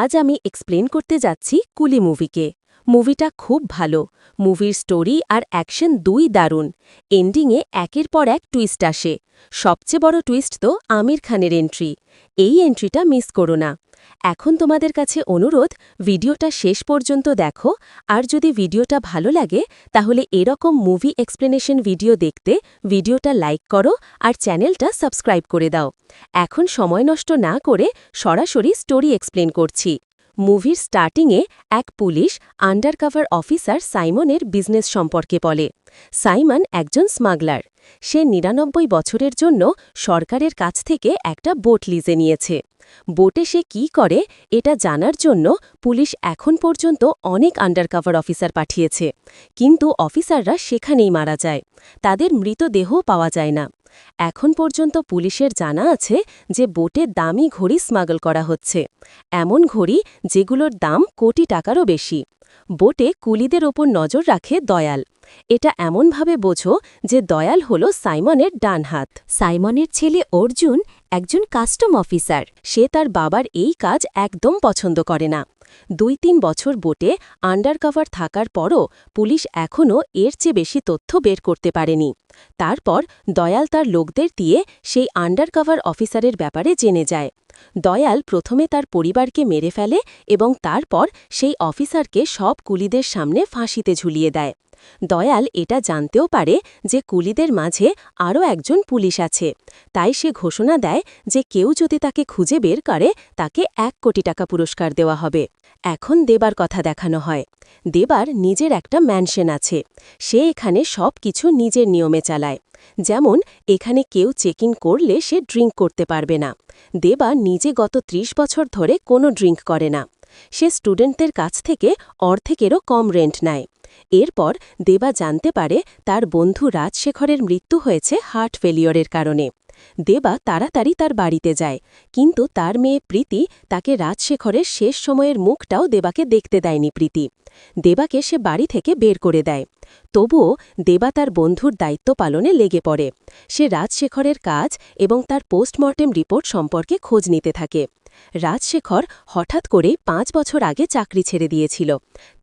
আজ আমি এক্সপ্লেন করতে যাচ্ছি কুলি মুভিকে। মুভিটা খুব ভালো। মুভির স্টোরি আর অ্যাকশন দুই দারুণ। এন্ডিংয়ে একের পর এক টুইস্ট আসে। সবচেয়ে বড় টুইস্ট তো আমির খানের এন্ট্রি এই এন্ট্রিটা মিস করো না। এখন তোমাদের কাছে অনুরোধ, ভিডিওটা শেষ পর্যন্ত দেখো, আর যদি ভিডিওটা ভালো লাগে, তাহলে এরকম মুভি এক্সপ্লেনেশন ভিডিও দেখতে ভিডিওটা লাইক করো আর চ্যানেলটা সাবস্ক্রাইব করে দাও। এখন সময় নষ্ট না করে সরাসরি স্টোরি এক্সপ্লেন করছি। মুভির স্টার্টিংয়ে এক পুলিশ আন্ডারকভার অফিসার সাইমনের বিজনেস সম্পর্কে বলে। সাইমন একজন স্মাগলার সে নিরানব্বই বছরের জন্য সরকারের কাছ থেকে একটা বোট লিজে নিয়েছে। বোটে সে কী করে, এটা জানার জন্য পুলিশ এখন পর্যন্ত অনেক আন্ডারকভার অফিসার পাঠিয়েছে। কিন্তু অফিসাররা সেখানেই মারা যায়। তাদের মৃতদেহ পাওয়া যায় না। এখন পর্যন্ত পুলিশের জানা আছে যে বোটে দামি ঘড়ি স্মাগল করা হচ্ছে। এমন ঘড়ি যেগুলোর দাম কোটি টাকারও বেশি। বোটে কুলিদের ওপর নজর রাখে দয়াল। এটা এমনভাবে বোঝো যে দয়াল হল সাইমনের ডান হাত। সাইমনের ছেলে অর্জুন একজন কাস্টম অফিসার। সে তার বাবার এই কাজ একদম পছন্দ করে না। দুই তিন বছর বোটে আন্ডারকভার থাকার পরও পুলিশ এখনও এর চেয়ে বেশি তথ্য বের করতে পারেনি। তারপর দয়াল তার লোকদের দিয়ে সেই আন্ডারকভার অফিসারের ব্যাপারে জেনে যায়। দয়াল প্রথমে তার পরিবারকে মেরে ফেলে এবং তারপর সেই অফিসারকে সব কুলিদের সামনে ফাঁসিতে ঝুলিয়ে দেয়। দয়াল এটা জানতেও পারে যে কুলিদের মাঝে আরও একজন পুলিশ আছে। তাই সে ঘোষণা দেয় যে কেউ যদি তাকে খুঁজে বের করে, তাকে এক কোটি টাকা পুরস্কার দেওয়া হবে। এখন দেবার কথা দেখানো হয়। দেবার নিজের একটা ম্যানশন আছে। সে এখানে সব কিছু নিজের নিয়মে চালায়। যেমন, এখানে কেউ চেকিং করলে সে ড্রিঙ্ক করতে পারবে না। দেবা নিজে গত ত্রিশ বছর ধরে কোনো ড্রিঙ্ক করে না। সে স্টুডেন্টদের কাছ থেকে অর্ধেকেরও কম রেন্ট নেয়। এরপর দেবা জানতে পারে তার বন্ধু রাজশেখরের মৃত্যু হয়েছে হার্ট ফেলিওরের কারণে। দেবা তাড়াতাড়ি তার বাড়িতে যায়, কিন্তু তার মেয়ে প্রীতি তাকে রাজশেখরের শেষ সময়ের মুখটাও দেবাকে দেখতে দেয়নি প্রীতি। দেবাকে সে বাড়ি থেকে বের করে দেয়। তবুও দেবা তার বন্ধুর দায়িত্ব পালনে লেগে পড়ে। সে রাজশেখরের কাজ এবং তার পোস্টমর্টেম রিপোর্ট সম্পর্কে খোঁজ নিতে থাকে। রাজশেখর হঠাৎ করে পাঁচ বছর আগে চাকরি ছেড়ে দিয়েছিল।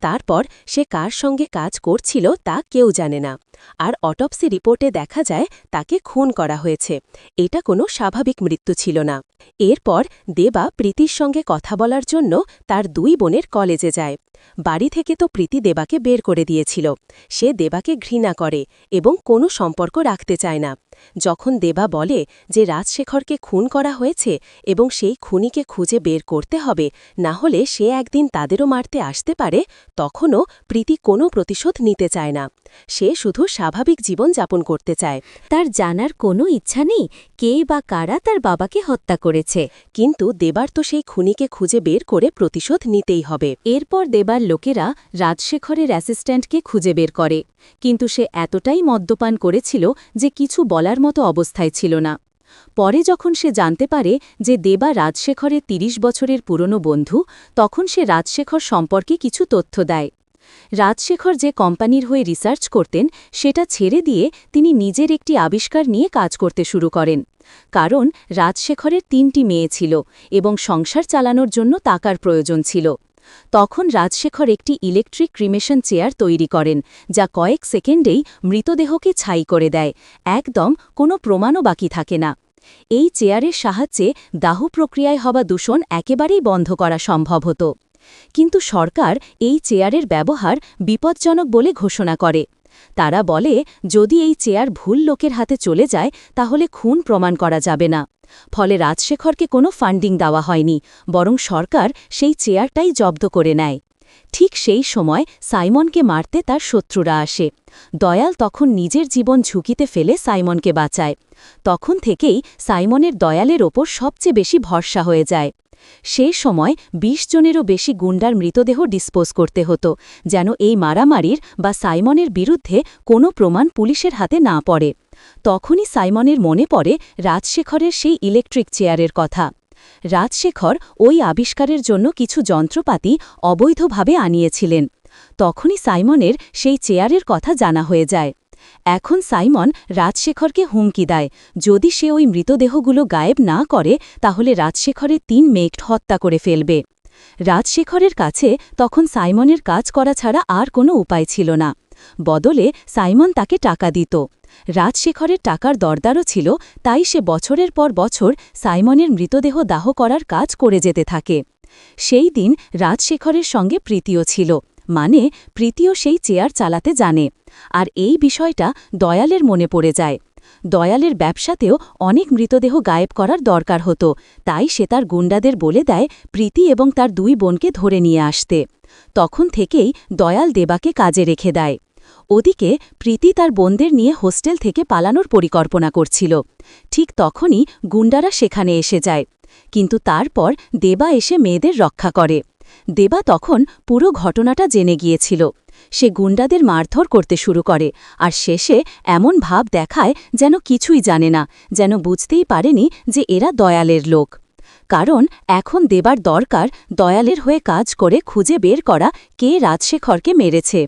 তারপর সে কার সঙ্গে কাজ করছিল তা কেউ জানে না। আর অটপসি রিপোর্টে দেখা যায় তাকে খুন করা হয়েছে। এটা কোনো স্বাভাবিক মৃত্যু ছিল না। এরপর দেবা প্রীতির সঙ্গে কথা বলার জন্য তার দুই বোনের কলেজে যায়। বাড়ি থেকে তো প্রীতি দেবাকে বের করে দিয়েছিল। সে দেবাকে ঘৃণা করে এবং কোনো সম্পর্ক রাখতে চায় না। যখন দেবা বলে যে রাজশেখরকে খুন করা হয়েছে এবং সেই খুনিকে খুঁজে বের করতে হবে, না হলে সে একদিন তাদেরও মারতে আসতে পারে, তখনও প্রীতি কোনো প্রতিশোধ নিতে চায় না। সে শুধু স্বাভাবিক জীবন যাপন করতে চায়। তার জানার কোনো ইচ্ছা নেই কে বা কারা তার বাবাকে হত্যা করেছে। কিন্তু দেবার তো সেই খুনিকে খুঁজে বের করে প্রতিশোধ নিতেই হবে। এরপর দেবার লোকেরা রাজশেখরের অ্যাসিস্ট্যান্টকে খুঁজে বের করে। কিন্তু সে এতটাই মদ্যপান করেছিল যে কিছু বলার মতো অবস্থায় ছিল না। পরে যখন সে জানতে পারে যে দেবা রাজশেখরের ৩০ বছরের পুরনো বন্ধু, তখন সে রাজশেখর সম্পর্কে কিছু তথ্য দেয়। রাজশেখর যে কোম্পানির হয়ে রিসার্চ করতেন, সেটা ছেড়ে দিয়ে তিনি নিজের একটি আবিষ্কার নিয়ে কাজ করতে শুরু করেন। কারণ রাজশেখরের তিনটি মেয়ে ছিল এবং সংসার চালানোর জন্য টাকার প্রয়োজন ছিল। তখন রাজশেখর একটি ইলেকট্রিক ক্রিমেশন চেয়ার তৈরি করেন, যা কয়েক সেকেন্ডেই মৃতদেহকে ছাই করে দেয়। একদম কোনো প্রমাণও বাকি থাকে না। এই চেয়ারের সাহায্যে দাহ প্রক্রিয়ায় হওয়া দূষণ একেবারেই বন্ধ করা সম্ভব হতো। কিন্তু সরকার এই চেয়ারের ব্যবহার বিপজ্জনক বলে ঘোষণা করে। তারা বলে, যদি এই চেয়ার ভুল লোকের হাতে চলে যায়, তাহলে খুন প্রমাণ করা যাবে না। ফলে রাজশেখরকে কোনো ফান্ডিং দেওয়া হয়নি, বরং সরকার সেই চেয়ারটাই জব্দ করে নেয়। ঠিক সেই সময় সাইমনকে মারতে তার শত্রুরা আসে। দয়াল তখন নিজের জীবন ঝুঁকিতে ফেলে সাইমনকে বাঁচায়। তখন থেকেই সাইমনের দয়ালের ওপর সবচেয়ে বেশি ভরসা হয়ে যায়। সেই সময় ২০ জনেরও বেশি গুন্ডার মৃতদেহ ডিসপোজ করতে হতো, যেন এই মারামারির বা সাইমনের বিরুদ্ধে কোনো প্রমাণ পুলিশের হাতে না পড়ে। তখনই সাইমনের মনে পড়ে রাজশেখরের সেই ইলেকট্রিক চেয়ারের কথা। রাজশেখর ওই আবিষ্কারের জন্য কিছু যন্ত্রপাতি অবৈধভাবে আনিয়েছিলেন। তখনই সাইমনের সেই চেয়ারের কথা জানা হয়ে যায়। এখন সাইমন রাজশেখরকে হুমকি দেয়। যদি সে ওই মৃতদেহগুলো গায়েব না করে, তাহলে রাজশেখরের তিন মেঘ হত্যা করে ফেলবে। রাজশেখরের কাছে তখন সাইমনের কাজ করা ছাড়া আর কোনো উপায় ছিল না। বদলে সাইমন তাকে টাকা দিত। রাজশেখরের টাকার দরদারও ছিল, তাই সে বছরের পর বছর সাইমনের মৃতদেহ দাহ করার কাজ করে যেতে থাকে। সেই দিন রাজশেখরের সঙ্গে প্রীতিও ছিল মানে প্রীতিও সেই চেয়ার চালাতে জানে। আর এই বিষয়টা দয়ালের মনে পড়ে যায়। দয়ালের ব্যবসাতেও অনেক মৃতদেহ গায়েব করার দরকার হতো, তাই সে তার গুন্ডাদের বলে দেয় প্রীতি এবং তার দুই বোনকে ধরে নিয়ে আসতে। তখন থেকেই দয়াল দেবাকে কাজে রেখে দেয়। ওদিকে প্রীতি তার বোনদের নিয়ে হোস্টেল থেকে পালানোর পরিকল্পনা করছিল। ঠিক তখনই গুন্ডারা সেখানে এসে যায়। কিন্তু তারপর দেবা এসে মেয়েদের রক্ষা করে। দেবা তখন পুরো ঘটনাটা জেনে গিয়েছিল। সে গুন্ডাদের মারধর করতে শুরু করে আর শেষে এমন ভাব দেখায় যেন কিছুই জানে না, যেন বুঝতেই পারেনি যে এরা দয়ালের লোক। কারণ এখন দেবার দরকার দয়ালের হয়ে কাজ করে খুঁজে বের করা কে রাজশেখরকে মেরেছে।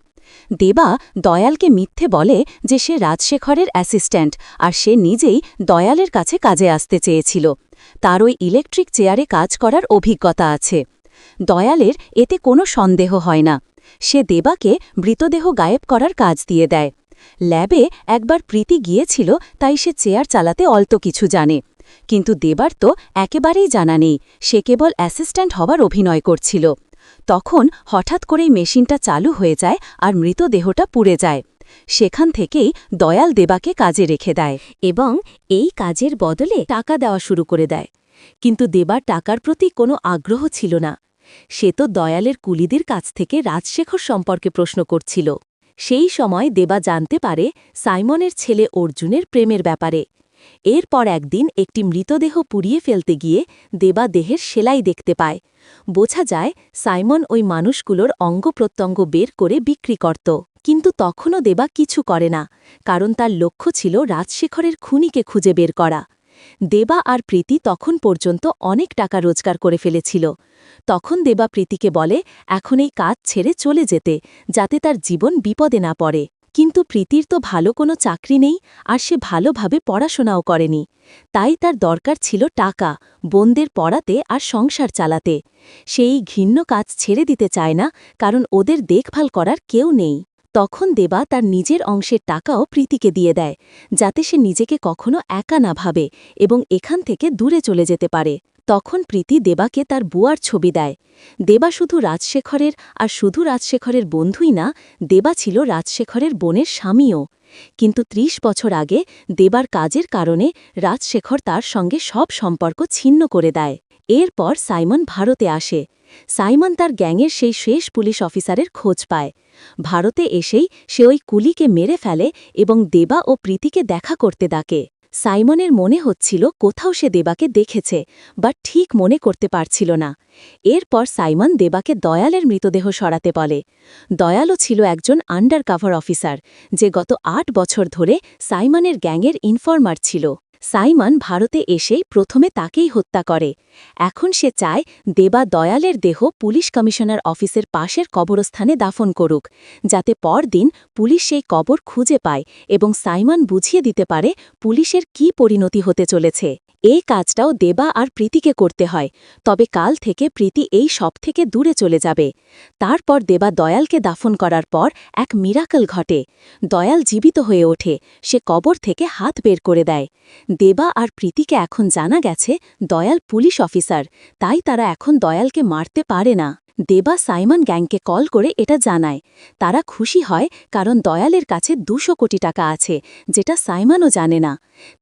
দেবা দয়ালকে মিথ্যে বলে যে সে রাজশেখরের অ্যাসিস্ট্যান্ট আর সে নিজেই দয়ালের কাছে কাজে আসতে চেয়েছিল। তার ওই ইলেকট্রিক চেয়ারে কাজ করার অভিজ্ঞতা আছে। দয়ালের এতে কোনো সন্দেহ হয় না। সে দেবাকে মৃতদেহ গায়েব করার কাজ দিয়ে দেয়। ল্যাবে একবার প্রীতি গিয়েছিল, তাই সে চেয়ার চালাতে অল্প কিছু জানে। কিন্তু দেবার তো একেবারেই জানা নেই। সে কেবল অ্যাসিস্ট্যান্ট হবার অভিনয় করছিল। তখন হঠাৎ করেই মেশিনটা চালু হয়ে যায় আর মৃতদেহটা পুড়ে যায়। সেখান থেকেই দয়াল দেবাকে কাজে রেখে দেয় এবং এই কাজের বদলে টাকা দেওয়া শুরু করে দেয়। কিন্তু দেবার টাকার প্রতি কোনো আগ্রহ ছিল না। সে তো দয়ালের কুলিদের কাছ থেকে রাজশেখর সম্পর্কে প্রশ্ন করছিল। সেই সময় দেবা জানতে পারে সাইমনের ছেলে অর্জুনের প্রেমের ব্যাপারে। এরপর একদিন একটি মৃতদেহ পুড়িয়ে ফেলতে গিয়ে দেবা দেহের সেলাই দেখতে পায়। বোঝা যায়, সাইমন ওই মানুষগুলোর অঙ্গ প্রত্যঙ্গ বের করে বিক্রি করত। কিন্তু তখনও দেবা কিছু করে না, কারণ তার লক্ষ্য ছিল রাজশেখরের খুনিকে খুঁজে বের করা। দেবা আর প্রীতি তখন পর্যন্ত অনেক টাকা রোজগার করে ফেলেছিল। তখন দেবা প্রীতিকে বলে, এখন এই কাজ ছেড়ে চলে যেতে, যাতে তার জীবন বিপদে না পড়ে। কিন্তু প্রীতির তো ভালো কোনো চাকরি নেই আর সে ভালোভাবে পড়াশোনাও করেনি। তাই তার দরকার ছিল টাকা, বোনদের পড়াতে আর সংসার চালাতে। সেই ঘৃণ্য কাজ ছেড়ে দিতে চায় না, কারণ ওদের দেখভাল করার কেউ নেই। তখন দেবা তার নিজের অংশের টাকাও প্রীতিকে দিয়ে দেয়, যাতে সে নিজেকে কখনো একা না ভাবে এবং এখান থেকে দূরে চলে যেতে পারে। তখন প্রীতি দেবাকে তার বুয়ার ছবি দেয়। দেবা শুধু রাজশেখরের আর শুধু রাজশেখরের বন্ধুই না, দেবা ছিল রাজশেখরের বোনের স্বামীও। কিন্তু ত্রিশ বছর আগে দেবার কাজের কারণে রাজশেখর তার সঙ্গে সব সম্পর্ক ছিন্ন করে দেয়। এরপর সাইমন ভারতে আসে। সাইমন তার গ্যাংয়ের সেই শেষ পুলিশ অফিসারের খোঁজ পায়। ভারতে এসেই সে ওই কুলিকে মেরে ফেলে এবং দেবা ও প্রীতিকে দেখা করতে ডাকে। সাইমনের মনে হচ্ছিল কোথাও সে দেবাকে দেখেছে, বা ঠিক মনে করতে পারছিল না। এরপর সাইমন দেবাকে দয়ালের মৃতদেহ সরাতে বলে। দয়ালও ছিল একজন আন্ডার অফিসার যে গত আট বছর ধরে সাইমনের গ্যাংয়ের ইনফর্মার ছিল। সাইমন ভারতে এসেই প্রথমে তাকেই হত্যা করে। এখন সে চায় দেবা দয়ালের দেহ পুলিশ কমিশনার অফিসের পাশের কবরস্থানে দাফন করুক, যাতে পরদিন পুলিশ সেই কবর খুঁজে পায় এবং সাইমন বুঝিয়ে দিতে পারে পুলিশের কি পরিণতি হতে চলেছে। এই কাজটাও দেবা আর প্রীতিকে করতে হয়, তবে কাল থেকে প্রীতি এই সব থেকে দূরে চলে যাবে। তারপর দেবা দয়ালকে দাফন করার পর এক মিরাকল ঘটে। দয়াল জীবিত হয়ে ওঠে, সে কবর থেকে হাত বের করে দেয়। দেবা আর প্রীতিকে এখন জানা গেছে, দয়াল পুলিশ অফিসার, তাই তারা এখন দয়ালকে মারতে পারে না। দেবা সাইমন গ্যাংকে কল করে এটা জানায়। তারা খুশি হয় কারণ দয়ালের কাছে দুশো কোটি টাকা আছে, যেটা সাইমনও জানে না।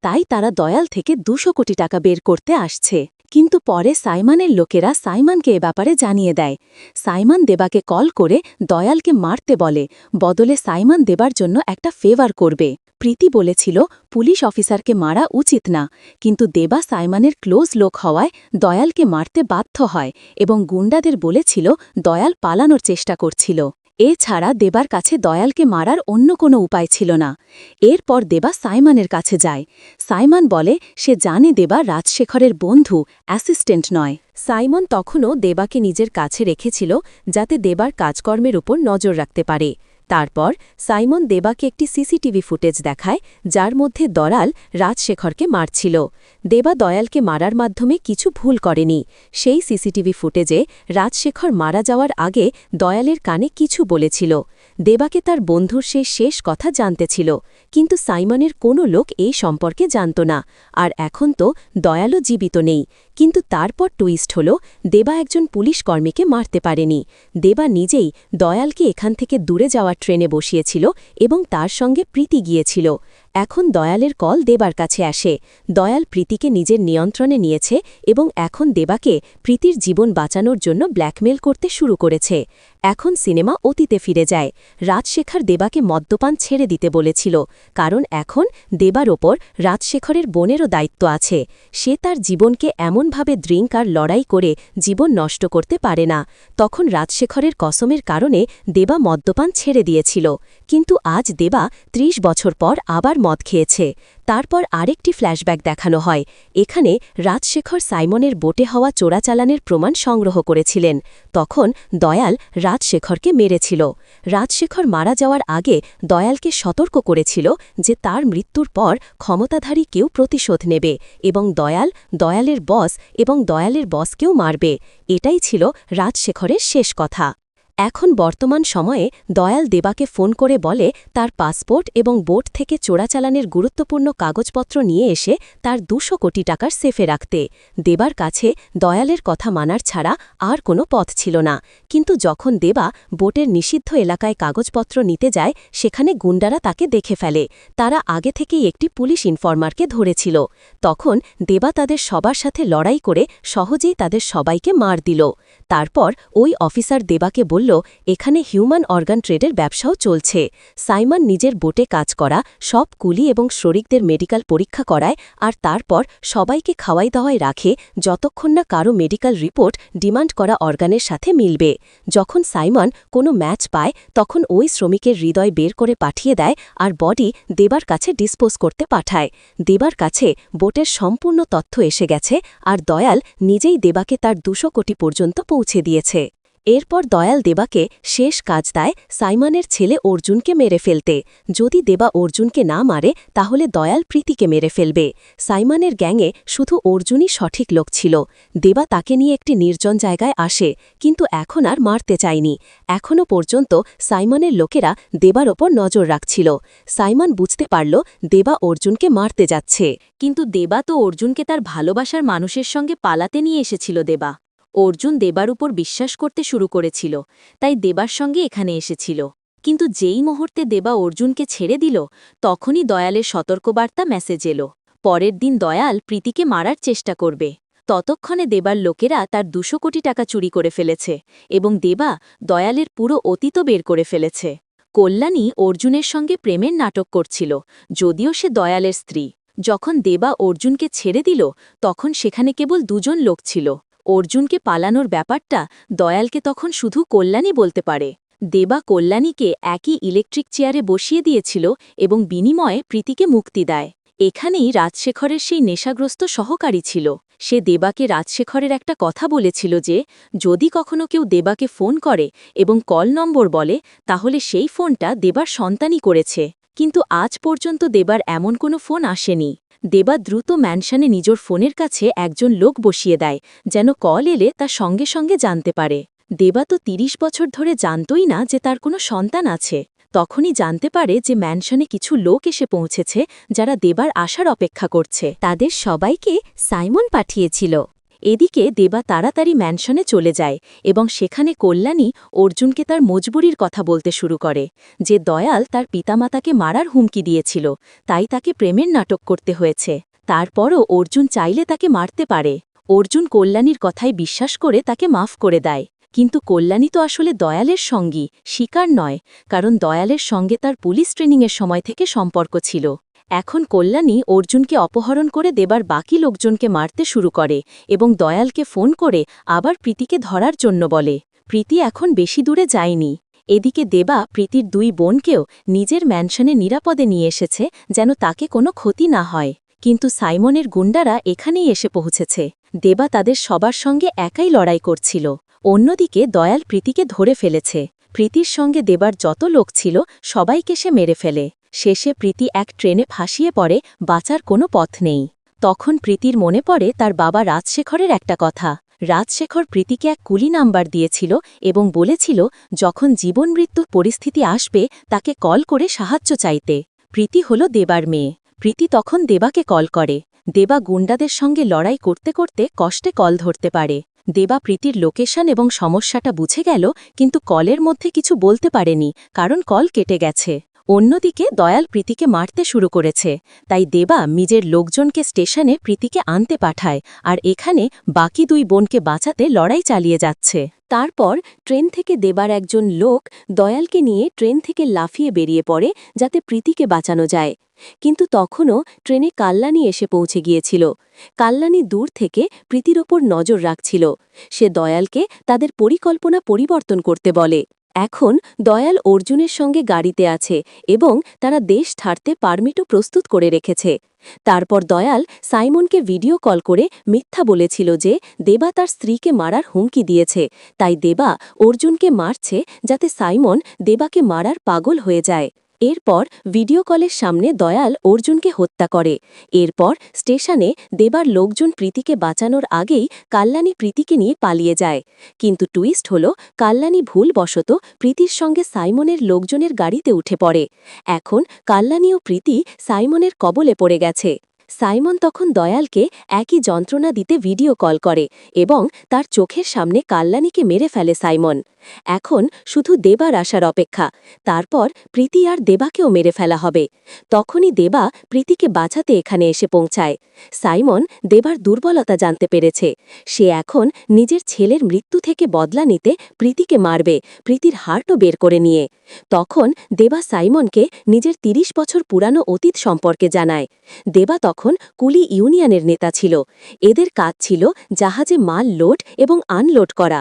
তাই তারা দয়াল থেকে দুশো কোটি টাকা বের করতে আসছে। কিন্তু পরে সাইমানের লোকেরা সাইমনকে এ ব্যাপারে জানিয়ে দেয়। সাইমান দেবাকে কল করে দয়ালকে মারতে বলে, বদলে সাইমান দেবার জন্য একটা ফেভার করবে। প্রীতি বলেছিল, পুলিশ অফিসারকে মারা উচিত না, কিন্তু দেবা সাইমানের ক্লোজ লোক হওয়ায় দয়ালকে মারতে বাধ্য হয় এবং গুন্ডাদের বলেছিল, দয়াল পালানোর চেষ্টা করছিল। এছাড়া দেবার কাছে দয়ালকে মারার অন্য কোনো উপায় ছিল না। এরপর দেবা সাইমানের কাছে যায়। সাইমান বলে, সে জানে দেবা রাজশেখরের বন্ধু, অ্যাসিস্ট্যান্ট নয়। সাইমন তখনও দেবাকে নিজের কাছে রেখেছিল, যাতে দেবার কাজকর্মের উপর নজর রাখতে পারে। তারপর সাইমন দেবাকে একটি সিসিটিভি ফুটেজ দেখায় যার মধ্যে দরাল রাজশেখরকে মারছিল। দেবা দয়ালকে মারার মাধ্যমে কিছু ভুল করেনি। সেই সিসিটিভি ফুটেজে রাজশেখর মারা যাওয়ার আগে দয়ালের কানে কিছু বলেছিল। দেবাকে তার বন্ধুর সেই শেষ কথা জানতেছিল কিন্তু সাইমনের কোনো লোক এই সম্পর্কে জানত না। আর এখন তো দয়ালও জীবিত নেই, কিন্তু তারপর টুইস্ট হল, দেবা একজন পুলিশ কর্মীকে মারতে পারেনি। দেবা নিজেই দয়ালকে এখান থেকে দূরে যাওয়ার ট্রেনে বসিয়েছিল এবং তার সঙ্গে প্রীতি গিয়েছিল। এখন দয়ালের কল দেবার কাছে আসে। দয়াল প্রীতিকে নিজের নিয়ন্ত্রণে নিয়েছে এবং এখন দেবাকে প্রীতির জীবন বাঁচানোর জন্য ব্ল্যাকমেল করতে শুরু করেছে। এখন সিনেমা অতীতে ফিরে যায়। রাজশেখর দেবাকে মদ্যপান ছেড়ে দিতে বলেছিল, কারণ এখন দেবার ওপর রাজশেখরের বোনেরও দায়িত্ব আছে। সে তার জীবনকে এমনভাবে ড্রিঙ্ক আর লড়াই করে জীবন নষ্ট করতে পারে না। তখন রাজশেখরের কসমের কারণে দেবা মদ্যপান ছেড়ে দিয়েছিল। কিন্তু আজ দেবা ত্রিশ বছর পর আবার মদ খেয়েছে। তারপর আরেকটি ফ্ল্যাশব্যাক দেখানো হয়। এখানে রাজশেখর সাইমনের বোটে হওয়া চোরাচালানের প্রমাণ সংগ্রহ করেছিলেন। তখন দয়াল রাজশেখরকে মেরেছিল। রাজশেখর মারা যাওয়ার আগে দয়ালকে সতর্ক করেছিল যে তার মৃত্যুর পর ক্ষমতাধারী কেউ প্রতিশোধ নেবে এবং দয়াল দয়ালের বস এবং দয়ালের বসকেও মারবে। এটাই ছিল রাজশেখরের শেষ কথা। এখন বর্তমান সময়ে দয়াল দেবাকে ফোন করে বলে তার পাসপোর্ট এবং বোট থেকে চোরাচালানের গুরুত্বপূর্ণ কাগজপত্র নিয়ে এসে তার দুশো কোটি টাকার সেফে রাখতে। দেবার কাছে দয়ালের কথা মানার ছাড়া আর কোনো পথ ছিল না। কিন্তু যখন দেবা বোটের নিষিদ্ধ এলাকায় কাগজপত্র নিতে যায়, সেখানে গুন্ডারা তাকে দেখে ফেলে। তারা আগে থেকেই একটি পুলিশ ইনফর্মারকে ধরেছিল। তখন দেবা তাদের সবার সাথে লড়াই করে সহজেই তাদের সবাইকে মার দিল। তারপর ওই অফিসার দেবাকে বলল এখানে হিউম্যান অর্গান ট্রেডের ব্যবসাও চলছে। সাইমন নিজের বোটে কাজ করা, সব কুলি এবং শ্রমিকদের মেডিকেল পরীক্ষা করায়, আর তারপর সবাইকে খাওয়াই দাওয়াই রাখে, যতক্ষণ না কারও মেডিকেল রিপোর্ট ডিমান্ড করা অর্গানের সাথে মিলবে। যখন সাইমন কোনো ম্যাচ পায়, তখন ওই শ্রমিকের হৃদয় বের করে পাঠিয়ে দেয় আর বডি দেবার কাছে ডিসপোজ করতে পাঠায়। দেবার কাছে বোটের সম্পূর্ণ তথ্য এসে গেছে, আর দয়াল নিজেই দেবাকে তার দুশো কোটি পর্যন্ত পৌঁছে দিয়েছে। এরপর দয়াল দেবাকে শেষ কাজ দেয় সাইমনের ছেলে অর্জুনকে মেরে ফেলতে। যদি দেবা অর্জুনকে না মারে, তাহলে দয়াল প্রীতিকে মেরে ফেলবে। সাইমনের গ্যাংয়ে শুধু অর্জুনই সঠিক লোক ছিল। দেবা তাকে নিয়ে একটি নির্জন জায়গায় আসে, কিন্তু এখন আর মারতে চায়নি। এখনও পর্যন্ত সাইমনের লোকেরা দেবার ওপর নজর রাখছিল। সাইমন বুঝতে পারল, দেবা অর্জুনকে মারতে যাচ্ছে। কিন্তু দেবা তো অর্জুনকে তার ভালোবাসার মানুষের সঙ্গে পালাতে নিয়ে এসেছিল দেবা। অর্জুন দেবার উপর বিশ্বাস করতে শুরু করেছিল, তাই দেবার সঙ্গে এখানে এসেছিল। কিন্তু যেই মুহূর্তে দেবা অর্জুনকে ছেড়ে দিল, তখনই দয়ালের সতর্কবার্তা মেসেজ এলো। পরের দিন দয়াল প্রীতিকে মারার চেষ্টা করবে। ততক্ষণে দেবার লোকেরা তার দুশো কোটি টাকা চুরি করে ফেলেছে এবং দেবা দয়ালের পুরো অতীত বের করে ফেলেছে। কল্যাণী অর্জুনের সঙ্গে প্রেমের নাটক করছিল, যদিও সে দয়ালের স্ত্রী। যখন দেবা অর্জুনকে ছেড়ে দিল, তখন সেখানে কেবল দুজন লোক ছিল। অর্জুনকে পালানোর ব্যাপারটা দয়ালকে তখন শুধু কল্যাণী বলতে পারে। দেবা কল্যাণীকে একই ইলেকট্রিক চেয়ারে বসিয়ে দিয়েছিল এবং বিনিময়ে প্রীতিকে মুক্তি দেয়। এখানেই রাজশেখরের সেই নেশাগ্রস্ত সহকারী ছিল। সে দেবাকে রাজশেখরের একটা কথা বলেছিল যে, যদি কখনো কেউ দেবাকে ফোন করে এবং কল নম্বর বলে, তাহলে সেই ফোনটা দেবার সন্তানই করেছে। কিন্তু আজ পর্যন্ত দেবার এমন কোনো ফোন আসেনি। দেবা দ্রুত ম্যানশানে নিজের ফোনের কাছে একজন লোক বসিয়ে দেয়, যেন কল এলে তা সঙ্গে সঙ্গে জানতে পারে। দেবা তো ৩০ বছর ধরে জানতই না যে তার কোনো সন্তান আছে। তখনই জানতে পারে যে ম্যানশনে কিছু লোক এসে পৌঁছেছে, যারা দেবার আসার অপেক্ষা করছে। তাদের সবাইকে সাইমন পাঠিয়েছিল। এদিকে দেবা তাড়াতাড়ি ম্যানশনে চলে যায় এবং সেখানে কল্যাণী অর্জুনকে তার মজবুরির কথা বলতে শুরু করে, যে দয়াল তার পিতামাতাকে মারার হুমকি দিয়েছিল, তাই তাকে প্রেমের নাটক করতে হয়েছে। তারপরও অর্জুন চাইলে তাকে মারতে পারে। অর্জুন কল্যাণীর কথায় বিশ্বাস করে তাকে মাফ করে দেয়। কিন্তু কল্যাণী তো আসলে দয়ালের সঙ্গী, শিকার নয়, কারণ দয়ালের সঙ্গে তার পুলিশ ট্রেনিংয়ের সময় থেকে সম্পর্ক ছিল। এখন কল্যাণী অর্জুনকে অপহরণ করে দেবার বাকি লোকজনকে মারতে শুরু করে এবং দয়ালকে ফোন করে আবার প্রীতিকে ধরার জন্য বলে। প্রীতি এখন বেশি দূরে যায়নি। এদিকে দেবা প্রীতির দুই বোনকেও নিজের ম্যানশনে নিরাপদে নিয়ে এসেছে যেন তাকে কোনো ক্ষতি না হয়। কিন্তু সাইমনের গুন্ডারা এখানেই এসে পৌঁছেছে। দেবা তাদের সবার সঙ্গে একাই লড়াই করছিল। অন্যদিকে দয়াল প্রীতিকে ধরে ফেলেছে। প্রীতির সঙ্গে দেবার যত লোক ছিল, সবাইকে সে মেরে ফেলে। শেষে প্রীতি এক ট্রেনে ফাঁসিয়ে পড়ে, বাঁচার কোনো পথ নেই। তখন প্রীতির মনে পড়ে তার বাবা রাজশেখরের একটা কথা। রাজশেখর প্রীতিকে এক কুলি নাম্বার দিয়েছিল এবং বলেছিল, যখন জীবন মৃত্যুর পরিস্থিতি আসবে, তাকে কল করে সাহায্য চাইতে। প্রীতি হল দেবার মেয়ে। প্রীতি তখন দেবাকে কল করে। দেবা গুন্ডাদের সঙ্গে লড়াই করতে করতে কষ্টে কল ধরতে পারে। দেবা প্রীতির লোকেশন এবং সমস্যাটা বুঝে গেল, কিন্তু কলের মধ্যে কিছু বলতে পারেনি, কারণ কল কেটে গেছে। অন্যদিকে, দয়াল প্রীতিকে মারতে শুরু করেছে। তাই দেবা নিজের লোকজনকে স্টেশনে প্রীতিকে আনতে পাঠায়, আর এখানে বাকি দুই বোনকে বাঁচাতে লড়াই চালিয়ে যাচ্ছে। তারপর ট্রেন থেকে দেবার একজন লোক দয়ালকে নিয়ে ট্রেন থেকে লাফিয়ে বেরিয়ে পড়ে যাতে প্রীতিকে বাঁচানো যায়। কিন্তু তখনও ট্রেনে কাল্লানি এসে পৌঁছে গিয়েছিল। কাল্লানি দূর থেকে প্রীতির ওপর নজর রাখছিল। সে দয়ালকে তাদের পরিকল্পনা পরিবর্তন করতে বলে। এখন দয়াল অর্জুনের সঙ্গে গাড়িতে আছে এবং তারা দেশ ছাড়তে পারমিটও প্রস্তুত করে রেখেছে। তারপর দয়াল সাইমনকে ভিডিও কল করে মিথ্যা বলেছিল যে দেবা তার স্ত্রীকে মারার হুমকি দিয়েছে। তাই দেবা অর্জুনকে মারছে যাতে সাইমন দেবাকে মারার পাগল হয়ে যায়। এরপর ভিডিও কলের সামনে দয়াল অর্জুনকে হত্যা করে। এরপর স্টেশনে দেবার লোকজন প্রীতিকে বাঁচানোর আগেই কাল্লানি প্রীতিকে নিয়ে পালিয়ে যায়। কিন্তু টুইস্ট হল কাল্লানি ভুলবশত প্রীতির সঙ্গে সাইমনের লোকজনের গাড়িতে উঠে পড়ে। এখন কাল্লানি ও প্রীতি সাইমনের কবলে পড়ে গেছে। সাইমন তখন দয়ালকে একই যন্ত্রণা দিতে ভিডিও কল করে এবং তার চোখের সামনে কাল্লানিকে মেরে ফেলে সাইমন। এখন শুধু দেবার আসার অপেক্ষা। তারপর প্রীতি আর দেবাকেও মেরে ফেলা হবে। তখনই দেবা প্রীতিকে বাঁচাতে এখানে এসে পৌঁছায়। সাইমন দেবার দুর্বলতা জানতে পেরেছে। সে এখন নিজের ছেলের মৃত্যু থেকে বদলা নিতে প্রীতিকে মারবে, প্রীতির হার্টও বের করে নিয়ে। তখন দেবা সাইমনকে নিজের ৩০ বছর পুরানো অতীত সম্পর্কে জানায়। দেবা তখন কুলি ইউনিয়নের নেতা ছিল। এদের কাজ ছিল জাহাজে মাল লোড এবং আনলোড করা।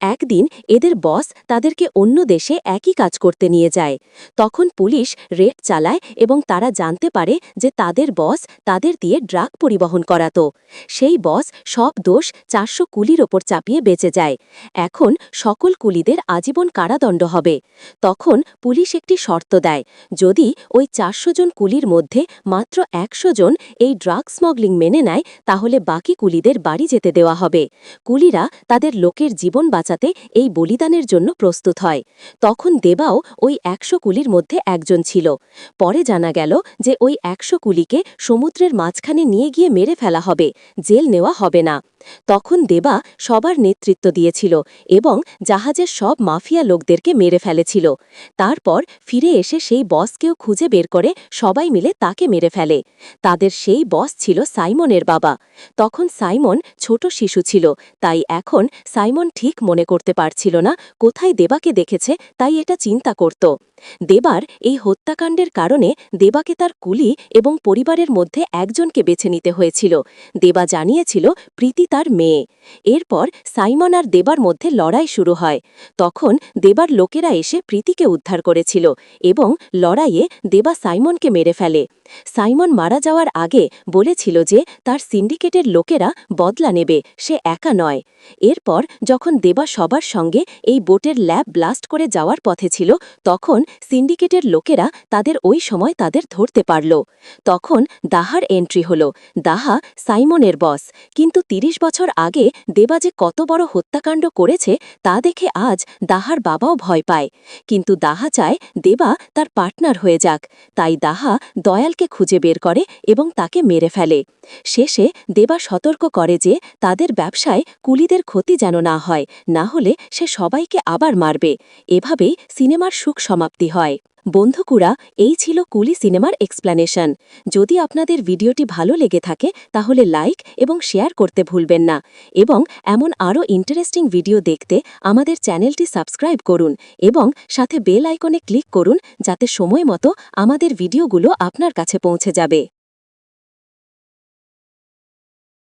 একদিন এদের বস তাদেরকে অন্য দেশে একই কাজ করতে নিয়ে যায়। তখন পুলিশ রেড চালায় এবং তারা জানতে পারে যে তাদের বস তাদের দিয়ে ড্রাগ পরিবহন করাতো। সেই বস সব দোষ চারশো কুলির ওপর চাপিয়ে বেঁচে যায়। এখন সকল কুলিদের আজীবন কারাদণ্ড হবে। তখন পুলিশ একটি শর্ত দেয়, যদি ওই চারশো জন কুলির মধ্যে মাত্র একশো জন এই ড্রাগ স্মগলিং মেনে নেয়, তাহলে বাকি কুলিদের বাড়ি যেতে দেওয়া হবে। কুলিরা তাদের লোকের জীবন বাঁচাতে এই বলিদানের জন্য প্রস্তুত হয়। তখন দেবাও ওই একশো কুলির মধ্যে একজন ছিল। পরে জানা গেল যে ওই একশো কুলিকে সমুদ্রের মাঝখানে নিয়ে গিয়ে মেরে ফেলা হবে, জেল নেওয়া হবে না। তখন দেবা সবার নেতৃত্ব দিয়েছিল এবং জাহাজের সব মাফিয়া লোকদেরকে মেরে ফেলেছিল। তারপর ফিরে এসে সেই বসকেও খুঁজে বের করে সবাই মিলে তাকে মেরে ফেলে। তাদের সেই বস ছিল সাইমনের বাবা। তখন সাইমন ছোট শিশু ছিল, তাই এখন সাইমন ঠিক মনে করতে পারছিল না কোথায় দেবাকে দেখেছে, তাই এটা চিন্তা করত। দেবার এই হত্যাকাণ্ডের কারণে দেবাকে তার কুলি এবং পরিবারের মধ্যে একজনকে বেছে নিতে হয়েছিল। দেবা জানিয়েছিল, প্রীতি তার মেয়ে। এরপর সাইমন আর দেবার মধ্যে লড়াই শুরু হয়। তখন দেবার লোকেরা এসে প্রীতিকে উদ্ধার করেছিল এবং লড়াইয়ে দেবা সাইমনকে মেরে ফেলে। সাইমন মারা যাওয়ার আগে বলেছিল যে, তার সিন্ডিকেটের লোকেরা বদলা নেবে, সে একা নয়। এরপর যখন দেবা সবার সঙ্গে এই বোটের ল্যাব ব্লাস্ট করে যাওয়ার পথে ছিল, তখন সিন্ডিকেটের লোকেরা তাদের ওই সময় তাদের ধরতে পারল। তখন দাহার এন্ট্রি হল। দাহা সাইমনের বস, কিন্তু ৩০ বছর আগে দেবা যে কত বড় হত্যাকাণ্ড করেছে, তা দেখে আজ দাহার বাবাও ভয় পায়। কিন্তু দাহা চায় দেবা তার পার্টনার হয়ে যাক। তাই দাহা দয়ালকে খুঁজে বের করে এবং তাকে মেরে ফেলে। শেষে দেবা সতর্ক করে যে তাদের ব্যবসায় কুলিদের ক্ষতি যেন না হয়, না হলে সে সবাইকে আবার মারবে। এভাবেই সিনেমার সুখ সমাপ্তি হয়। বন্ধুকুরা, এই ছিল কুলি সিনেমার এক্সপ্লানেশন। যদি আপনাদের ভিডিওটি ভালো লেগে থাকে, তাহলে লাইক এবং শেয়ার করতে ভুলবেন না। এবং এমন আরও ইন্টারেস্টিং ভিডিও দেখতে আমাদের চ্যানেলটি সাবস্ক্রাইব করুন এবং সাথে বেল আইকনে ক্লিক করুন, যাতে সময় মতো আমাদের ভিডিওগুলো আপনার কাছে পৌঁছে যাবে।